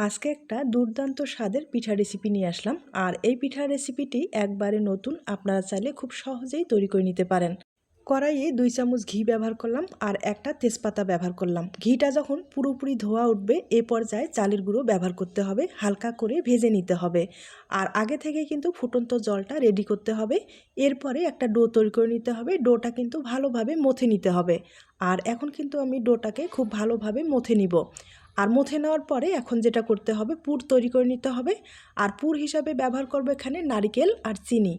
আজকে একটা দুর্দান্ত স্বাদের পিঠা রেসিপি নিয়ে আসলাম। আর এই পিঠার রেসিপিটি একবারে নতুন, আপনারা চাইলে খুব সহজেই তৈরি করে নিতে পারেন। কড়াইয়ে দুই চামচ ঘি ব্যবহার করলাম আর একটা তেজপাতা ব্যবহার করলাম। ঘিটা যখন পুরোপুরি ধোয়া উঠবে, এ পর্যায়ে চালের গুঁড়ো ব্যবহার করতে হবে, হালকা করে ভেজে নিতে হবে। আর আগে থেকে কিন্তু ফুটন্ত জলটা রেডি করতে হবে। এরপরে একটা ডো তৈরি করে নিতে হবে। ডোটা কিন্তু ভালোভাবে মথে নিতে হবে। আর এখন কিন্তু আমি ডোটাকে খুব ভালোভাবে মথে নিব। আর মথে নেওয়ার পরে এখন যেটা করতে হবে, পুর তৈরি করে নিতে হবে। আর পুর হিসাবে ব্যবহার করব এখানে নারিকেল আর চিনি।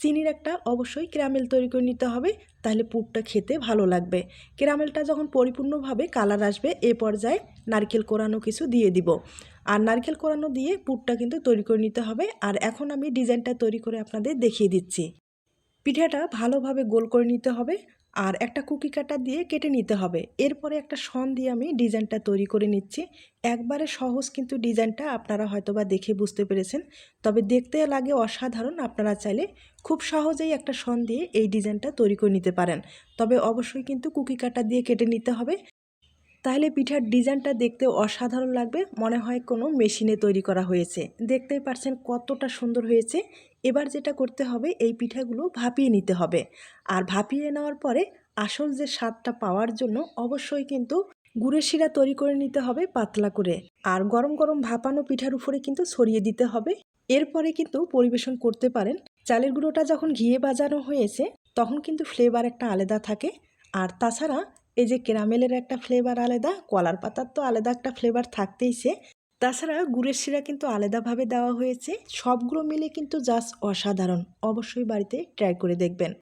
চিনির একটা অবশ্যই ক্যারামেল তৈরি করে নিতে হবে, তাহলে পুরটা খেতে ভালো লাগবে। ক্যারামেলটা যখন পরিপূর্ণভাবে কালার আসবে, এ পর্যায়ে নারকেল কোরানো কিছু দিয়ে দিব। আর নারকেল কোরানো দিয়ে পুরটা কিন্তু তৈরি করে নিতে হবে। আর এখন আমি ডিজাইনটা তৈরি করে আপনাদের দেখিয়ে দিচ্ছি। পিঠাটা ভালোভাবে গোল করে নিতে হবে। আর একটা কুকি কাটা দিয়ে কেটে নিতে হবে। এরপরে একটা সন দিয়ে আমি ডিজাইনটা তৈরি করে নিচ্ছি। একবারে সহজ কিন্তু ডিজাইনটা আপনারা হয়তোবা দেখে বুঝতে পেরেছেন। তবে দেখতে লাগে অসাধারণ, আপনারা চাইলে খুব সহজেই একটা সন দিয়ে এই ডিজাইনটা তৈরি করে নিতে পারেন। তবে অবশ্যই কিন্তু কুকি কাটা দিয়ে কেটে নিতে হবে। তাহলে পিঠার ডিজাইনটা দেখতে অসাধারণ লাগবে, মনে হয় কোনো মেশিনে তৈরি করা হয়েছে। দেখতেই পারছেন কতটা সুন্দর হয়েছে। এবার যেটা করতে হবে, এই পিঠাগুলো ভাপিয়ে নিতে হবে। আর ভাপিয়ে নেওয়ার পরে আসল যে স্বাদটা পাওয়ার জন্য অবশ্যই কিন্তু গুড়ের শিরা তৈরি করে নিতে হবে পাতলা করে। আর গরম গরম ভাপানো পিঠার উপরে কিন্তু ছড়িয়ে দিতে হবে। এরপরে কিন্তু পরিবেশন করতে পারেন। চালের গুঁড়োটা যখন ঘিয়ে বাজানো হয়েছে, তখন কিন্তু ফ্লেভার একটা আলাদা থাকে। আর তাছাড়া এই যে ক্যারামেলের একটা ফ্লেভার আলাদা, কলার পাতার তো আলাদা একটা ফ্লেভার থাকতেইছে তাছাড়া গুড়ের শিরা কিন্তু আলাদাভাবে দেওয়া হয়েছে। সবগুলো মিলে কিন্তু জাস্ট অসাধারণ। অবশ্যই বাড়িতে ট্রাই করে দেখবেন।